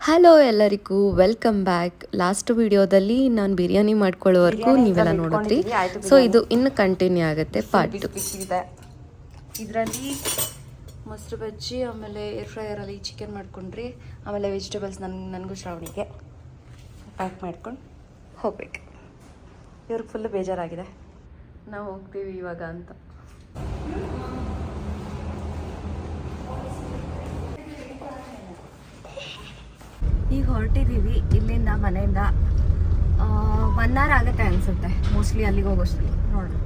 Hello ಎಲ್ಲರಿಗೂ welcome back last ವಿಡಿಯೋದಲ್ಲಿ ನಾನು ಬಿರಿಯಾನಿ ಮಾಡ್ಕೊಳ್ಳೋವರೆಗೂ ನೀವೆಲ್ಲ ನೋಡಿದ್ರಿ ಸೊ ಇದು ಇನ್ನು ಕಂಟಿನ್ಯೂ ಆಗುತ್ತೆ ಪಾರ್ಟ್ ಇದರಲ್ಲಿ ಮೊಸರು ಬಜ್ಜಿ ಆಮೇಲೆ ಏರ್ ಫ್ರೈಯರಲ್ಲಿ ಚಿಕನ್ ಮಾಡ್ಕೊಂಡ್ರಿ ಆಮೇಲೆ ವೆಜಿಟೇಬಲ್ಸ್ ನನ್ ನನಗೂ ಶ್ರಾವಣಿಗೆ. ಪ್ಯಾಕ್ ಮಾಡ್ಕೊಂಡು ಹೋಗ್ಬೇಕು. ಇವ್ರಿಗೆ ಫುಲ್ ಬೇಜಾರಾಗಿದೆ. ನಾವು ಹೋಗ್ತೀವಿ ಇವಾಗ ಅಂತ. ಈಗ ಹೊರಟಿದ್ದೀವಿ ಇಲ್ಲಿಂದ ಮನೆಯಿಂದ. ಒನ್ ಅವರ್ ಆಗುತ್ತೆ ಅನಿಸುತ್ತೆ. ಮೋಸ್ಟ್ಲಿ ಅಲ್ಲಿಗೆ ಹೋಗೋಷ್ಟು. ನೋಡೋಣ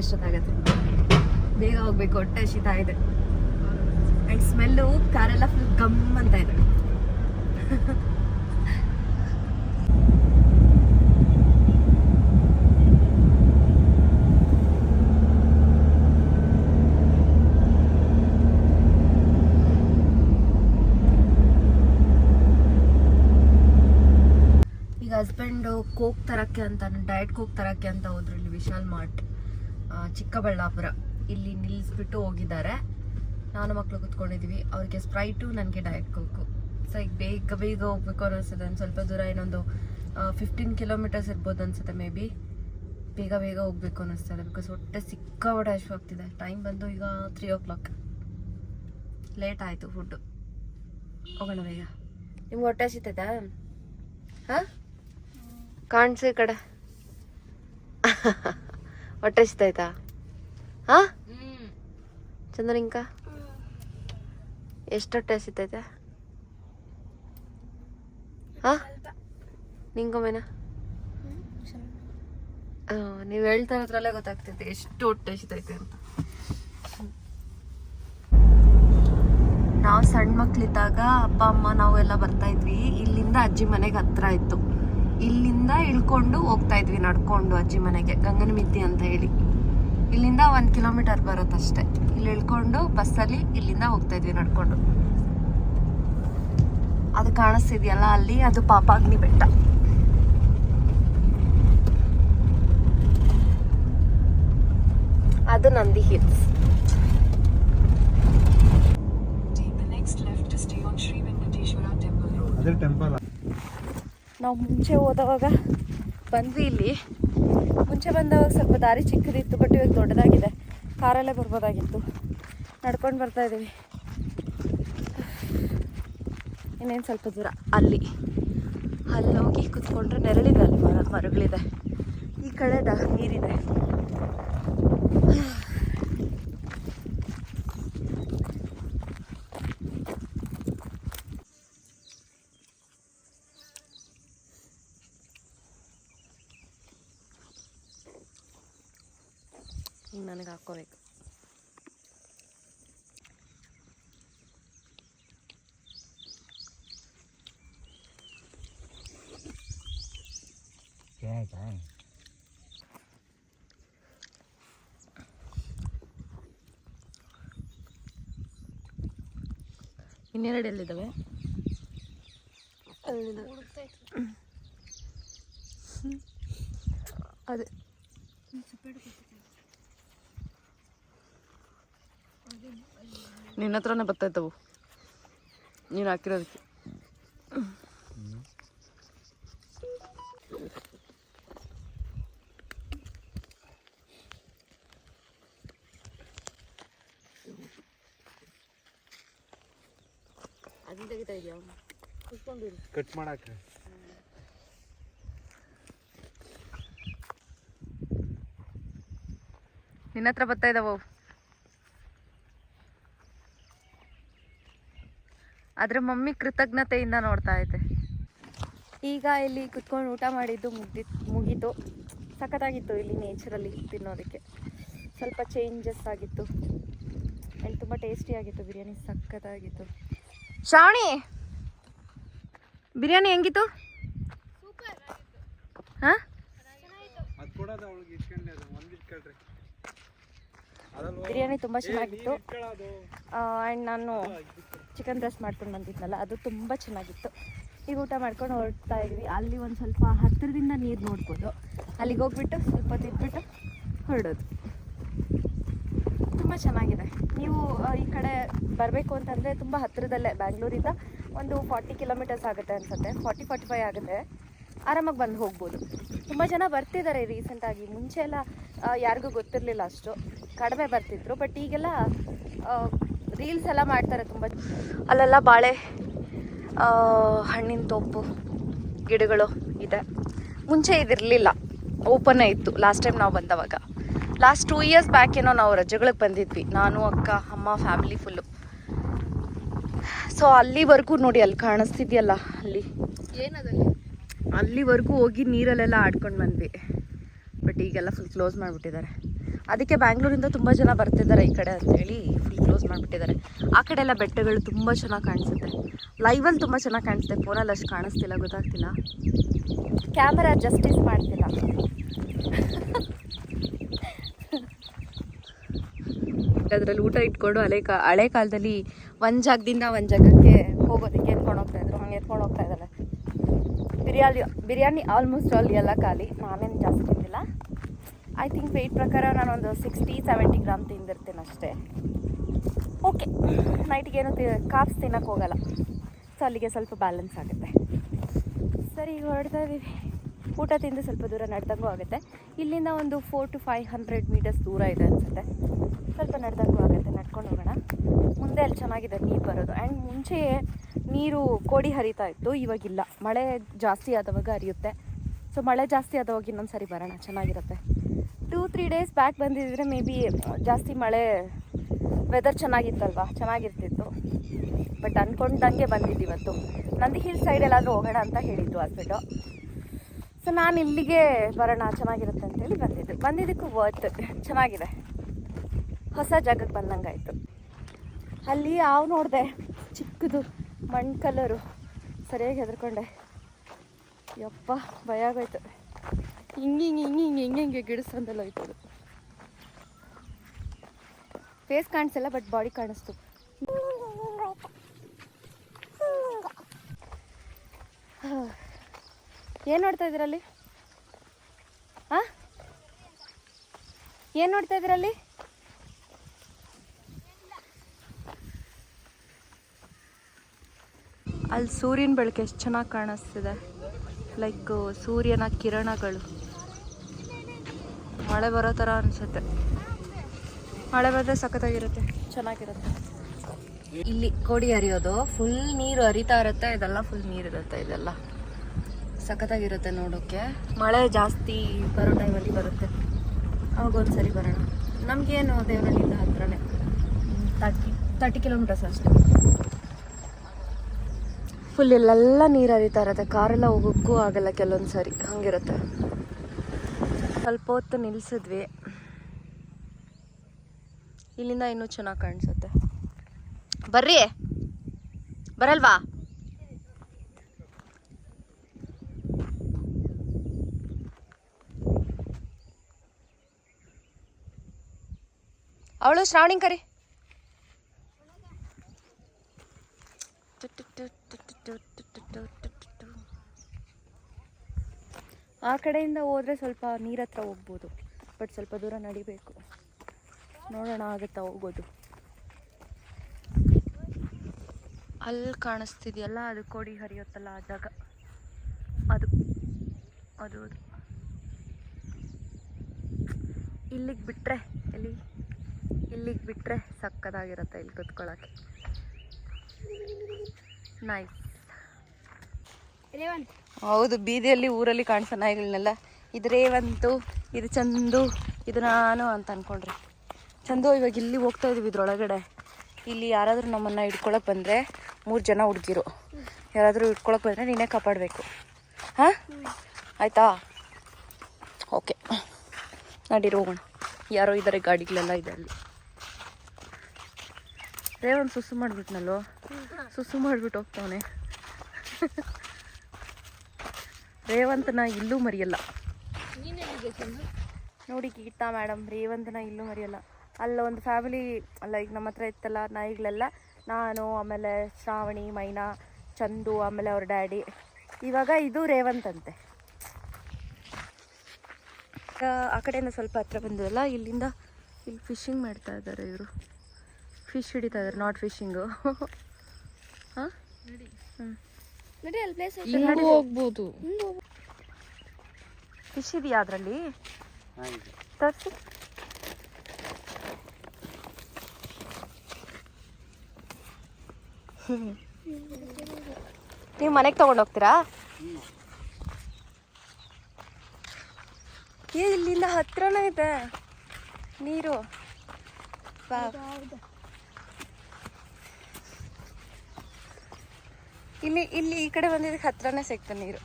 ಎಷ್ಟೊತ್ತಾಗತ್ತೆ. ಬೇಗ ಹೋಗ್ಬೇಕು, ಹೊಟ್ಟೆ ಹಸಿತಾ ಇದೆ. ಆ್ಯಂಡ್ ಸ್ಮೆಲ್ಲು ಕಾರೆಲ್ಲ ಫುಲ್ ಗಮ್ ಅಂತ ಇದೆ ಈಗ ಹಸ್ಬೆಂಡು ಕೋಕ್ ತರಕ್ಕೆ ಅಂತ ಡಯಟ್ ಕೋಕ್ ತರಕ್ಕೆ ಅಂತ ಹೋದ್ರು ಇಲ್ಲಿ ವಿಶಾಲ್ ಮಾರ್ಟ್ ಚಿಕ್ಕಬಳ್ಳಾಪುರ. ಇಲ್ಲಿ ನಿಲ್ಲಿಸ್ಬಿಟ್ಟು ಹೋಗಿದ್ದಾರೆ. ನಾನು ಮಕ್ಕಳು ಕುತ್ಕೊಂಡಿದ್ವಿ. ಅವ್ರಿಗೆ ಸ್ಪ್ರೈಟು ನನಗೆ ಡಯಟ್ ಕೋಕು ಸೊ ಈಗ ಬೇಗ ಬೇಗ ಹೋಗ್ಬೇಕು ಅನ್ನಿಸ್ತದೆ. ಒಂದು ಸ್ವಲ್ಪ ದೂರ ಇನ್ನೊಂದು ಫಿಫ್ಟೀನ್ ಕಿಲೋಮೀಟರ್ಸ್ ಇರ್ಬೋದು ಅನಿಸುತ್ತೆ ಮೇ ಬಿ ಬೇಗ ಬೇಗ ಹೋಗ್ಬೇಕು ಅನ್ನಿಸ್ತದೆ. ಬಿಕಾಸ್ ಹೊಟ್ಟೆ ಸಿಕ್ಕಾಪಟ್ಟೆ ಆಗ್ತಿದೆ. ಟೈಮ್ ಬಂದು ಈಗ ತ್ರೀ ಓ ಕ್ಲಾಕ್ ಲೇಟ್ ಆಯಿತು ಫುಡ್ಡು ಹೋಗೋಣ ಬೇಗ. ನಿಮ್ಗೆ ಹೊಟ್ಟೆ ಸಿಗ್ತೈತಾ ಹಾಂ? ಕಾಣಿಸು ಈ ಕಡೆ. ಹೊಟ್ಟೆ ಆಯ್ತಾ ಹಾ? ಚಂದ್ರಿಂಕ ಎಷ್ಟು ಹೊಟ್ಟೆ ಹಸಿತೈತೆ? ಹಾ? ನಿಂಗೊಮ್ಮೆನ? ನೀವು ಹೇಳ್ತಾ ಇರೋದ್ರಲ್ಲೇ ಗೊತ್ತಾಗ್ತೈತೆ ಎಷ್ಟು ಹೊಟ್ಟೆ ಹಸಿತೈತೆ ಅಂತ. ನಾವು ಸಣ್ಣ ಮಕ್ಳಿದ್ದಾಗ ಅಪ್ಪ, ಅಮ್ಮ, ನಾವೆಲ್ಲ ಬರ್ತಾ ಇದ್ವಿ. ಇಲ್ಲಿಂದ ಅಜ್ಜಿ ಮನೆಗೆ ಹತ್ರ ಇತ್ತು. ಇಲ್ಲಿಂದ ಇಳ್ಕೊಂಡು ಹೋಗ್ತಾ ಇದ್ವಿ ನಡ್ಕೊಂಡು ಅಜ್ಜಿ ಮನೆಗೆ ಗಂಗನ ಮಿದ್ದಿ ಅಂತ ಹೇಳಿ. ಇಲ್ಲಿಂದ ಒಂದು ಕಿಲೋಮೀಟರ್ ಬರುತ್ತಷ್ಟೆ. ಇಲ್ಲಿ ಇಳ್ಕೊಂಡು ಬಸ್ಸಲ್ಲಿ ಇಲ್ಲಿಂದ ಹೋಗ್ತಾ ಇದ್ವಿ ನಡ್ಕೊಂಡು. ಅದು ಕಾಣಿಸ್ತಿದ್ಯಲ್ಲ ಅಲ್ಲಿ? ಅದು ಪಾಪಾಗ್ನಿ ಬೆಟ್ಟ. ಅದು ನಂದಿ ಹಿಲ್ಸ್ ಟೆಂಪಲ್ ನಾವು ಮುಂಚೆ ಹೋದವಾಗ ಬಂದ್ವಿ ಇಲ್ಲಿ. ಮುಂಚೆ ಬಂದವಾಗ ಸ್ವಲ್ಪ ದಾರಿ ಚಿಕ್ಕದಿತ್ತು ಬಟ್ ಇವಾಗ ದೊಡ್ಡದಾಗಿದೆ. ಕಾರಲ್ಲೇ ಬರ್ಬೋದಾಗಿತ್ತು. ನಡ್ಕೊಂಡು ಬರ್ತಾ ಇದ್ದೀವಿ ಇನ್ನೇನು ಸ್ವಲ್ಪ ದೂರ? ಅಲ್ಲಿ. ಅಲ್ಲಿ ಹೋಗಿ ಕುತ್ಕೊಂಡ್ರೆ ನೆರಳಿದೆ ಅಲ್ಲಿ ಮರ ಮರಗಳಿದೆ. ಈ ಕಡೆ ನೀರಿದೆ. ಹಿಂಗೆ ನನಗೆ ಹಾಕ್ಕೋಬೇಕು ಇನ್ನೆರಡು ಎಲ್ಲಿದ್ದಾವೆ ಅದೇ ನಿನ್ನ ಹತ್ರನೇ ಬರ್ತಾಯ್ತವು ನೀನು ಹಾಕಿರೋದಕ್ಕೆ. ಕಟ್ ಮಾಡಾಕ ನಿನ್ನ ಹತ್ರ ಬರ್ತಾ ಇದಾವ ಆದ್ರೆ ಮಮ್ಮಿ ಕೃತಜ್ಞತೆಯಿಂದ ನೋಡ್ತಾ ಐತೆ ಈಗ ಇಲ್ಲಿ ಕುತ್ಕೊಂಡು ಊಟ ಮಾಡಿದ್ದು ಮುಗ್ದಿ ಮುಗೀತು. ಸಖತ್ತಾಗಿತ್ತು ಇಲ್ಲಿ ನೇಚರಲ್ಲಿ ತಿನ್ನೋದಕ್ಕೆ. ಸ್ವಲ್ಪ ಚೇಂಜಸ್ ಆಗಿತ್ತು. ಅಲ್ಲಿ ತುಂಬ ಟೇಸ್ಟಿ ಆಗಿತ್ತು ಬಿರಿಯಾನಿ ಸಖತ್ತಾಗಿತ್ತು. ಶ್ರಾವಣಿ ಬಿರಿಯಾನಿ ಹೆಂಗಿತ್ತು? ಹಾಂ? ಬಿರಿಯಾನಿ ತುಂಬ ಚೆನ್ನಾಗಿತ್ತು. ಅಂಡ್ ಆ್ಯಂಡ್ ನಾನು ಚಿಕನ್ ರೈಸ್ ಮಾಡ್ಕೊಂಡು ಬಂದಿದ್ನಲ್ಲ, ಅದು ತುಂಬ ಚೆನ್ನಾಗಿತ್ತು. ಈಗ ಊಟ ಮಾಡ್ಕೊಂಡು ಹೊರಡ್ತಾ ಇದ್ವಿ. ಅಲ್ಲಿ ಒಂದು ಸ್ವಲ್ಪ ಹತ್ತಿರದಿಂದ ನೀರು ನೋಡ್ಬೋದು. ಅಲ್ಲಿಗೆ ಹೋಗ್ಬಿಟ್ಟು ಸ್ವಲ್ಪ ತಿದ್ಬಿಟ್ಟು ಹೊರಡೋದು. ತುಂಬ ಚೆನ್ನಾಗಿದೆ. ನೀವು ಈ ಕಡೆ ಬರಬೇಕು ಅಂತಂದರೆ ತುಂಬ ಹತ್ತಿರದಲ್ಲೇ ಬ್ಯಾಂಗ್ಳೂರಿಂದ ಒಂದು ಫಾರ್ಟಿ ಕಿಲೋಮೀಟರ್ಸ್ ಆಗುತ್ತೆ ಅನ್ಸುತ್ತೆ. ಫಾರ್ಟಿ ಫಾರ್ಟಿ ಫೈವ್ ಆಗುತ್ತೆ. ಆರಾಮಾಗಿ ಬಂದು ಹೋಗ್ಬೋದು. ತುಂಬ ಜನ ಬರ್ತಿದ್ದಾರೆ ರೀಸೆಂಟಾಗಿ ಮುಂಚೆ ಎಲ್ಲ ಯಾರಿಗೂ ಗೊತ್ತಿರಲಿಲ್ಲ ಅಷ್ಟು. ಕಡಿಮೆ ಬರ್ತಿದ್ರು. ಬಟ್ ಈಗೆಲ್ಲ ರೀಲ್ಸ್ ಎಲ್ಲ ಮಾಡ್ತಾರೆ ತುಂಬ. ಅಲ್ಲೆಲ್ಲ ಬಾಳೆ ಹಣ್ಣಿನ ತೋಪು ಗಿಡಗಳು ಇದೆ. ಮುಂಚೆ ಇದಿರಲಿಲ್ಲ. ಓಪನ್ ಇತ್ತು. ಲಾಸ್ಟ್ ಟೈಮ್ ನಾವು ಬಂದವಾಗ. ಲಾಸ್ಟ್ ಟೂ ಇಯರ್ಸ್ ಬ್ಯಾಕ್ ಏನೋ ನಾವು ರಜೆಗಳಿಗೆ ಬಂದಿದ್ವಿ. ನಾನು ಅಕ್ಕ ಅಮ್ಮ ಫ್ಯಾಮಿಲಿ ಫುಲ್ಲು ಸೊ ಅಲ್ಲಿವರೆಗೂ ನೋಡಿ ಅಲ್ಲಿ ಕಾಣಿಸ್ತಿದ್ಯಲ್ಲ ಅಲ್ಲಿ. ಏನದಲ್ಲಿ? ಅಲ್ಲಿವರೆಗೂ ಹೋಗಿ ನೀರಲ್ಲೆಲ್ಲ ಆಡ್ಕೊಂಡು ಬಂದ್ವಿ. ಬಟ್ ಈಗೆಲ್ಲ ಫುಲ್ ಕ್ಲೋಸ್ ಮಾಡಿಬಿಟ್ಟಿದ್ದಾರೆ. ಅದಕ್ಕೆ ಬ್ಯಾಂಗ್ಳೂರಿಂದ ತುಂಬ ಜನ ಬರ್ತಿದ್ದಾರೆ ಈ ಕಡೆ ಅಂತೇಳಿ. ಕ್ಲೋಸ್ ಮಾಡಿಬಿಟ್ಟಿದ್ದಾರೆ. ಆ ಕಡೆ ಎಲ್ಲ ಬೆಟ್ಟಗಳು ತುಂಬ ಚೆನ್ನಾಗಿ ಕಾಣಿಸುತ್ತೆ. ಲೈವಲ್ಲಿ ತುಂಬ ಚೆನ್ನಾಗಿ ಕಾಣಿಸುತ್ತೆ. ಫೋನಲ್ಲಿ ಅಷ್ಟು ಕಾಣಿಸ್ತಿಲ್ಲ ಗೊತ್ತಾಗ್ತಿಲ್ಲ. ಕ್ಯಾಮರಾ ಜಸ್ಟಿಸ್ ಮಾಡ್ತಿಲ್ಲ. ಅದರಲ್ಲಿ ಊಟ ಇಟ್ಕೊಂಡು ಹಳೆ ಕಾ ಹಳೆ ಕಾಲದಲ್ಲಿ ಒಂದು ಜಾಗದಿಂದ ಒಂದು ಜಾಗಕ್ಕೆ ಹೋಗೋದಕ್ಕೆ ಎತ್ಕೊಂಡು ಹೋಗ್ತಾ ಇದ್ರು. ಹಂಗೆ ಎತ್ಕೊಂಡು ಹೋಗ್ತಾ ಇದ್ದಾರೆ. ಬಿರಿಯಾನಿ ಬಿರಿಯಾನಿ ಆಲ್ಮೋಸ್ಟ್ ಆಲ್ ಎಲ್ಲ ಖಾಲಿ. ನಾನೇನು ಜಾಸ್ತಿ ತಿಂದಿಲ್ಲ. ಐ ಥಿಂಕ್ ವೆಯ್ಟ್ ಪ್ರಕಾರ ನಾನೊಂದು ಸಿಕ್ಸ್ಟಿ ಸೆವೆಂಟಿ ಗ್ರಾಮ್ ತಿಂದಿರ್ತೇನೆ ಅಷ್ಟೇ. ಓಕೆ ನೈಟ್ಗೆ ಏನು ಕಾಪ್ಸ್ ತಿನ್ನಕ್ಕೆ ಹೋಗಲ್ಲ. ಸೊ ಅಲ್ಲಿಗೆ ಸ್ವಲ್ಪ ಬ್ಯಾಲೆನ್ಸ್ ಆಗುತ್ತೆ. ಸರಿ, ಈಗ ಹೊರಡ್ತಾ ಇದ್ದೀವಿ ಊಟ ತಿಂದು ಸ್ವಲ್ಪ ದೂರ ನಡೆದಂಗೂ ಆಗುತ್ತೆ. ಇಲ್ಲಿಂದ ಒಂದು four to five hundred meters ದೂರ ಇದೆ ಅನಿಸುತ್ತೆ. ಸ್ವಲ್ಪ ನಡೆದಂಗೂ ಆಗುತ್ತೆ. ನಡ್ಕೊಂಡು ಹೋಗೋಣ. ಮುಂದೆ ಅಲ್ಲಿ ಚೆನ್ನಾಗಿದೆ ನೀರು ಬರೋದು. ಆ್ಯಂಡ್ ಮುಂಚೆ ನೀರು ಕೋಡಿ ಹರಿತಾ ಇತ್ತು, ಇವಾಗಿಲ್ಲ. ಮಳೆ ಜಾಸ್ತಿ ಆದವಾಗ ಹರಿಯುತ್ತೆ. ಸೊ ಮಳೆ ಜಾಸ್ತಿ ಆದವಾಗ ಇನ್ನೊಂದು ಸರಿ ಬರೋಣ. ಚೆನ್ನಾಗಿರುತ್ತೆ. ಟೂ ತ್ರೀ ಡೇಸ್ ಬ್ಯಾಕ್ ಬಂದಿದ್ದರೆ ಮೇ ಬಿ ಜಾಸ್ತಿ ಮಳೆ ವೆದರ್ ಚೆನ್ನಾಗಿತ್ತಲ್ವಾ? ಚೆನ್ನಾಗಿರ್ತಿತ್ತು. ಬಟ್ ಅಂದ್ಕೊಂಡಂಗೆ ಬಂದಿದ್ದು ಇವತ್ತು. ನಂದಿ ಹಿಲ್ ಸೈಡ್ ಎಲ್ಲಾದರೂ ಹೋಗೋಣ ಅಂತ ಹೇಳಿದ್ದು ಹಸ್ಬೆಂಡು ಸೊ ನಾನು ಇಲ್ಲಿಗೆ ಬರೋಣ. ಚೆನ್ನಾಗಿರುತ್ತೆ ಅಂತೇಳಿ ಬಂದಿದ್ದು. ಬಂದಿದ್ದಕ್ಕೂ ವರ್ತ್ ಚೆನ್ನಾಗಿದೆ. ಹೊಸ ಜಾಗಕ್ಕೆ ಬಂದಂಗೆ ಆಯಿತು ಅಲ್ಲಿ ಯಾವ ನೋಡಿದೆ. ಚಿಕ್ಕದು ಮಣ್ಣು ಕಲರು ಸರಿಯಾಗಿ ಹೆದರ್ಕೊಂಡೆ. ಯಪ್ಪ, ಭಯ ಆಗೋಯ್ತು. ಹಿಂಗೆ ಹಿಂಗೆ ಹಿಂಗೆ ಹಿಂಗೆ ಹಿಂಗೆ ಹಿಂಗೆ ಗಿಡಿಸ್ಕೊಂಡೆಲ್ಲ ಹೋಯ್ತು. ಫೇಸ್ ಕಾಣಿಸಲ್ಲ ಬಟ್ ಬಾಡಿ ಕಾಣಿಸ್ತು. ಏನು ನೋಡ್ತಾ ಇದ್ದೀರಲ್ಲಿ? ಹಾಂ ಏನು ನೋಡ್ತಾ ಇದ್ದೀರಲ್ಲಿ? ಅಲ್ಲಿ ಸೂರ್ಯನ ಬೆಳಕು ಎಷ್ಟು ಚೆನ್ನಾಗಿ ಕಾಣಿಸ್ತಿದೆ. ಲೈಕ್ ಸೂರ್ಯನ ಕಿರಣಗಳು. ಮಳೆ ಬರೋ ಥರ ಅನಿಸುತ್ತೆ. ಮಳೆ ಬಂದರೆ ಸಖತ್ತಾಗಿರುತ್ತೆ. ಚೆನ್ನಾಗಿರುತ್ತೆ. ಇಲ್ಲಿ ಕೋಡಿ ಹರಿಯೋದು ಫುಲ್ ನೀರು ಹರಿತಾ ಇರುತ್ತೆ, ಇದೆಲ್ಲ ಫುಲ್ ನೀರು ಇರುತ್ತೆ, ಇದೆಲ್ಲ. ಸಖತ್ತಾಗಿರುತ್ತೆ ನೋಡೋಕ್ಕೆ ಮಳೆ ಜಾಸ್ತಿ ಬರೋ ಟೈಮಲ್ಲಿ ಬರುತ್ತೆ. ಅವಾಗ ಒಂದ್ಸರಿ ಬರೋಣ. ನಮಗೇನು ದೇವರಳ್ಳಿಯಿಂದ ಹತ್ರನೇ. ತರ್ಟಿ ತರ್ಟಿ ಕಿಲೋಮೀಟರ್ಸ್ ಅಷ್ಟೇ. ಫುಲ್ ಇಲ್ಲೆಲ್ಲ ನೀರು ಹರಿತಾ ಇರುತ್ತೆ. ಕಾರೆಲ್ಲ ಹೋಗೋಕ್ಕೂ ಆಗಲ್ಲ ಕೆಲವೊಂದು ಸಾರಿ ಹಂಗಿರುತ್ತೆ. ಸ್ವಲ್ಪ ಹೊತ್ತು ನಿಲ್ಲಿಸಿದ್ವಿ ಇಲ್ಲಿಂದ ಇನ್ನೂ ಚೆನ್ನಾಗಿ ಕಾಣಿಸುತ್ತೆ. ಬರ್ರಿ. ಬರಲ್ವಾ? ಅವಳು ಶ್ರಾವಣಿ ಕರಿ. ಆ ಕಡೆಯಿಂದ ಹೋದ್ರೆ ಸ್ವಲ್ಪ ನೀರತ್ರ ಹೋಗ್ಬೋದು, ಬಟ್ ಸ್ವಲ್ಪ ದೂರ ನಡಿಬೇಕು. ನೋಡೋಣ ಆಗುತ್ತಾ ಹೋಗೋದು ಅಲ್ಲಿ ಕಾಣಿಸ್ತಿದೆಯಲ್ಲ ಅದು ಕೋಡಿ ಹರಿಯುತ್ತಲ್ಲ ಆ ಜಾಗ. ಅದು ಅದು ಅದು. ಇಲ್ಲಿಗೆ ಬಿಟ್ಟರೆ ಎಲ್ಲಿ? ಇಲ್ಲಿಗೆ ಬಿಟ್ಟರೆ ಸಕ್ಕದಾಗಿರುತ್ತೆ ಇಲ್ಲಿ ಕುತ್ಕೊಳ್ಳೋಕ್ಕೆ ನೈಸ್ ಹೌದು ಬೀದಿಯಲ್ಲಿ ಊರಲ್ಲಿ ಕಾಣಿಸೋ ನಾಯಿಗಳನ್ನೆಲ್ಲ ಇದು ರೇವಂತು ಇದು ಚಂದು ಇದು ನಾನು ಅಂತ ಅನ್ಕೊಂಡ್ರಿ. ಚಂದು, ಇವಾಗ ಇಲ್ಲಿ ಹೋಗ್ತಾ ಇದೀವಿ ಇದ್ರೊಳಗಡೆ. ಇಲ್ಲಿ ಯಾರಾದರೂ ನಮ್ಮನ್ನು ಹಿಡ್ಕೊಳಕ್ಕೆ ಬಂದರೆ ಮೂರು ಜನ ಹುಡುಗಿರು. ಯಾರಾದರೂ ಹಿಡ್ಕೊಳಕ್ಕೆ ಬಂದರೆ ನೀನೇ ಕಾಪಾಡಬೇಕು. ಹಾಂ? ಆಯಿತಾ? ಓಕೆ. ನಡೀರಿ ಹೋಗೋಣ ಯಾರೋ ಇದ್ದಾರೆ ಗಾಡಿಗಳೆಲ್ಲ ಇದೆ ಅಲ್ಲಿ. ರೇವನ್ ಸುಸು ಮಾಡಿಬಿಟ್ನಲ್ಲೋ? ಸುಸು ಮಾಡಿಬಿಟ್ಟು ಹೋಗ್ತಾವನೆ. ರೇವಂತನ ಇಲ್ಲೂ ಮರಿಯಲ್ಲ. ನೋಡಿ ಗೀತಾ ಮೇಡಮ್ ರೇವಂತನ ಇಲ್ಲೂ ಮರೆಯಲ್ಲ. ಅಲ್ಲ ಒಂದು ಫ್ಯಾಮಿಲಿ ಲೈಕ್ ನಮ್ಮ ಹತ್ರ ಇತ್ತಲ್ಲ ನಾಯಿಗಳೆಲ್ಲ ನಾನು ಆಮೇಲೆ ಶ್ರಾವಣಿ ಮೈನಾ ಚಂದು ಆಮೇಲೆ ಅವ್ರ ಡ್ಯಾಡಿ ಇವಾಗ ಇದು ರೇವಂತ್ ಅಂತೆ. ಆ ಕಡೆಯಿಂದ ಸ್ವಲ್ಪ ಹತ್ರ ಬಂದದಲ್ಲ ಇಲ್ಲಿಂದ ಇಲ್ಲಿ ಫಿಶಿಂಗ್ ಮಾಡ್ತಾ ಇದ್ದಾರೆ ಇವರು. ಫಿಶ್ ಹಿಡಿತಾ ಇದ್ದಾರೆ ನಾಟ್ ಫಿಶಿಂಗು ಹಾಂ? ಹೋಗ್ಬೋದು. ಫಿಶ್ ಇದೆಯಾ ಅದರಲ್ಲಿ? ತರಿಸಿ. ನೀವು ಮನೆಗೆ ತಗೊಂಡು ಹೋಗ್ತೀರಾ? ಏ, ಇಲ್ಲಿಂದ ಹತ್ರನೇ ಇದೆ. ನೀರು. ಇಲ್ಲಿ ಇಲ್ಲಿ ಈ ಕಡೆ ಬಂದಿದ್ದಕ್ಕೆ ಹತ್ರನೇ ಸಿಗ್ತದೆ ನೀರು.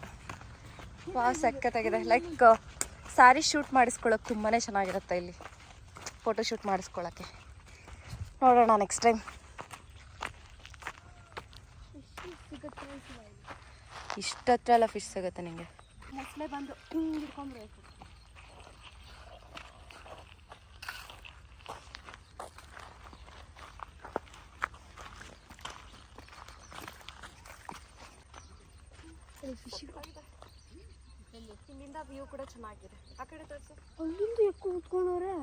ವಾವ್ ಸಕ್ಕತ್ತಾಗಿದೆ ಲೈಕ್ ಸಾರಿ ಶೂಟ್ ಮಾಡಿಸ್ಕೊಳ್ಳೋಕೆ ತುಂಬಾ ಚೆನ್ನಾಗಿರುತ್ತೆ ಇಲ್ಲಿ. ಫೋಟೋ ಶೂಟ್ ಮಾಡಿಸ್ಕೊಳ್ಳೋಕ್ಕೆ ನೋಡೋಣ ನೆಕ್ಸ್ಟ್ ಟೈಮ್ ಇಷ್ಟತ್ರ ಎಲ್ಲ ಫಿಶ್ ಸಿಗುತ್ತೆ ನಿಮಗೆ ಮೊಸಳೆ ಬಂದು ಹಿಂಗೆ ಹಿಡ್ಕೊಂಡ್ಬೇಕು ಇಲ್ಲಿಂದ ವ್ಯೂ ಕೂಡ ಚೆನ್ನಾಗಿದೆ. ಆ ಕಡೆ ತೋರಿಸು. ಅಲ್ಲಿಂದ ಎಕ್ಕು ಕೂತ್ಕೊಂಡವ್ರೆ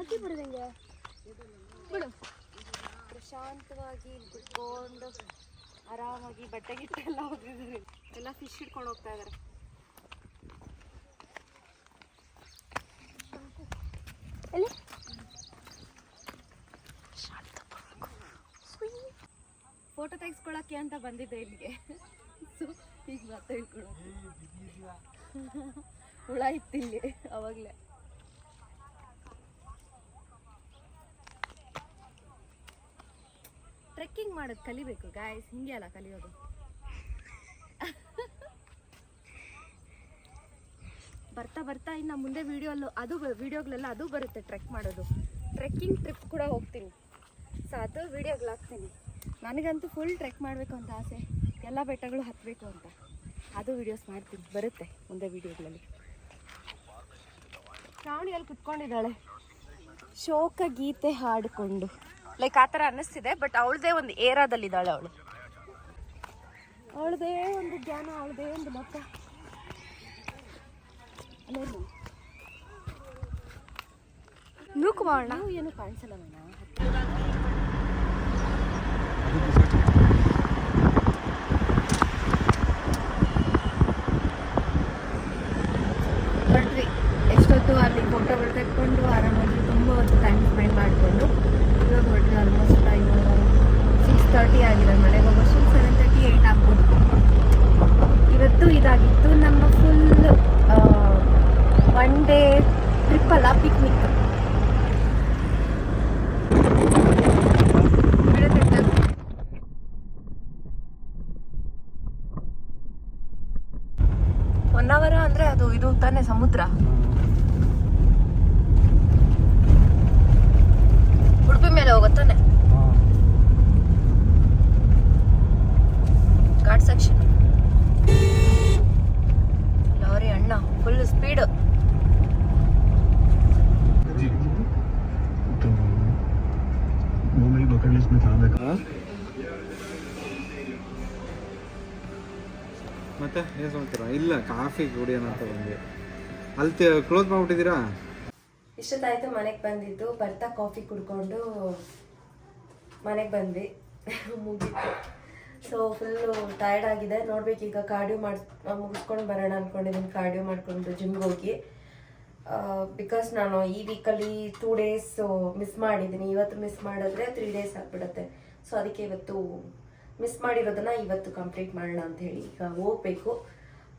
ಅಕ್ಕಿ ಬಿಡ್ದಂಗೆ ಬಿಡು. ಪ್ರಶಾಂತವಾಗಿ ಇಲ್ಲಿ ಕುತ್ಕೊಂಡು ಆರಾಮಾಗಿ ಬಟ್ಟೆ ಗಿಟ್ಟೆ ಎಲ್ಲ ಹೋಗಿದ್ದಾರೆ ಎಲ್ಲ ಫಿಶ್ ಹಿಡ್ಕೊಂಡು ಹೋಗ್ತಾ ಎಲ್ಲಿ? ಫೋಟೋ ತೆಗಿಸ್ಕೊಳಕ್ಕೆ ಅಂತ ಬಂದಿದ್ದೆ ಇಲ್ಲಿಗೆ. ಸೊ ಈಗ ಮತ್ತೆ ಹುಳ ಇತ್ತಿಲ್ಲಿ ಅವಾಗಲೇ. ಟ್ರೆಕ್ಕಿಂಗ್ ಮಾಡೋದು ಕಲಿಬೇಕು ಗಾಯ್ಸ್ ಹಿಂಗೆ ಅಲ್ಲ ಕಲಿಯೋದು. ಬರ್ತಾ ಬರ್ತಾ ಇನ್ನು ಮುಂದೆ ವೀಡಿಯೋಲ್ಲೂ ಅದು ವಿಡಿಯೋಗಳೆಲ್ಲ ಅದು ಬರುತ್ತೆ ಟ್ರೆಕ್ ಮಾಡೋದು. ಟ್ರೆಕ್ಕಿಂಗ್ ಟ್ರಿಪ್ ಕೂಡ ಹೋಗ್ತೀನಿ. ಸೊ ಅದು ವೀಡಿಯೋಗಳು ಹಾಕ್ತೀನಿ. ನನಗಂತೂ ಫುಲ್ ಟ್ರೆಕ್ ಮಾಡಬೇಕು ಅಂತ ಆಸೆ. ಎಲ್ಲ ಬೆಟ್ಟಗಳು ಹತ್ತಬೇಕು ಅಂತ. ಅದು ವಿಡಿಯೋಸ್ ಮಾಡ್ತೀನಿ. ಬರುತ್ತೆ ಮುಂದೆ ವಿಡಿಯೋಗಳಲ್ಲಿ ಶ್ರಾವಣಿಯಲ್ಲಿ ಕುತ್ಕೊಂಡಿದ್ದಾಳೆ. ಶೋಕ ಗೀತೆ ಹಾಡಿಕೊಂಡು. ಲೈಕ್ ಆ ಥರ ಅನ್ನಿಸ್ತಿದೆ ಬಟ್ ಅವಳದೇ ಒಂದು ಏರಾದಲ್ಲಿದ್ದಾಳೆ ಅವಳು. ಅವಳದೇ ಒಂದು ಜ್ಞಾನ ಅವಳದೇ ಒಂದು ಮತ. ನೂಕು ಮಾಡೋಣ ನಾವು ಏನು ಕಾಣಿಸಲ್ಲ ಎಷ್ಟೊತ್ತು ಅಲ್ಲಿ ಫೋಟೋಗಳು ತೆಕ್ಕೊಂಡು ಆರಾಮಾಗಿ ತುಂಬ ಹೊತ್ತು ಟೈಮ್ ಸ್ಪೆಂಡ್ ಮಾಡಿಕೊಂಡು ಆಲ್ಮೋಸ್ಟ್ ಟೈಮು ಸಿಕ್ಸ್ ತರ್ಟಿ ಆಗಿದೆ ಮನೆಗೆ ಹೋಗೋಷ್ಟು ಸೆವೆನ್ ತರ್ಟಿ ಏಯ್ಟ್ ಆಗ್ಬೋದು. ಇವತ್ತು ಇದಾಗಿತ್ತು ನಮ್ಮ ಫುಲ್ ಒನ್ ಡೇ ಟ್ರಿಪ್ ಅಲ್ಲ ಪಿಕ್ನಿಕ್ ಒನ್ ಅವರ್ ಅಂದ್ರೆ ಅದು ಇದು ತಾನೇ ಸಮುದ್ರ. ಉಡುಪಿ ಮೇಲೆ ಹೋಗುತ್ತಾನೆ ಗಾಡ್ ಸೆಕ್ಷನ್ ಲಾರಿ ಅಣ್ಣ ಫುಲ್ ಸ್ಪೀಡ್ ಮತ್ತೆ ಏನು ಸಮಾಚಾರ? ಇಲ್ಲ ಕಾಫಿ ಕುಡಿಯೋಣ ಅಂತ ಬಂದೆ ಅಲ್ಲಿ ಕ್ಲೋಸ್ ಮಾಡಿಬಿಟ್ಟಿದ್ದೀರಾ? ಇಷ್ಟೊತ್ತಾಯ್ತು ಮನೆಗೆ ಬಂದಿದ್ದು. ಬರ್ತಾ ಕಾಫಿ ಕುಡ್ಕೊಂಡು ಮನೆಗೆ ಬಂದ್ವಿ. ಮುಗಿತು. ಸೊ ಫುಲ್ಲು ಟಯರ್ಡ್ ಆಗಿದೆ ನೋಡ್ಬೇಕು ಈಗ ಕಾರ್ಡಿಯೋ ಮಾಡಿ ಮುಗಿಸ್ಕೊಂಡು ಬರೋಣ ಅಂದ್ಕೊಂಡಿದ್ದೀನಿ ಕಾರ್ಡಿಯೋ ಮಾಡಿಕೊಂಡು ಜಿಮ್ಗೆ ಹೋಗಿ. ಬಿಕಾಸ್ ನಾನು ಈ ವೀಕಲ್ಲಿ ಟೂ ಡೇಸ್ ಮಿಸ್ ಮಾಡಿದ್ದೀನಿ. ಇವತ್ತು ಮಿಸ್ ಮಾಡಿದ್ರೆ ತ್ರೀ ಡೇಸ್ ಆಗಿಬಿಡುತ್ತೆ. ಸೊ ಅದಕ್ಕೆ ಇವತ್ತು ಮಿಸ್ ಮಾಡಿರೋದನ್ನ ಇವತ್ತು ಕಂಪ್ಲೀಟ್ ಮಾಡೋಣ ಅಂತ ಹೇಳಿ ಈಗ ಹೋಗ್ಬೇಕು.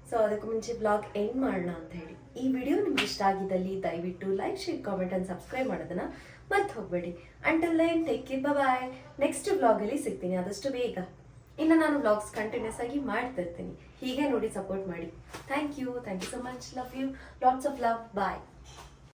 ಸೊ ಅದಕ್ಕೂ ಮುಂಚೆ ಬ್ಲಾಗ್ ಎಂಡ್ ಮಾಡೋಣ ಅಂತ ಹೇಳಿ. ಈ ವಿಡಿಯೋ ನಿಮ್ಗೆ ಇಷ್ಟ ಆಗಿದ್ದಲ್ಲಿ ದಯವಿಟ್ಟು like share comment and subscribe ಮಾಡೋದನ್ನ ಮತ್ತೆ ಹೋಗಬೇಡಿ. Until then take care bye next ಬ್ಲಾಗಲ್ಲಿ ಸಿಗ್ತೀನಿ ಆದಷ್ಟು ಬೇಗ. ಇನ್ನು ನಾನು ಬ್ಲಾಗ್ಸ್ ಕಂಟಿನ್ಯೂಸ್ ಆಗಿ ಮಾಡ್ತಾ ಇರ್ತೀನಿ. ಹೀಗೆ ನೋಡಿ ಸಪೋರ್ಟ್ ಮಾಡಿ. Thank you thank you so much love you lots of love bye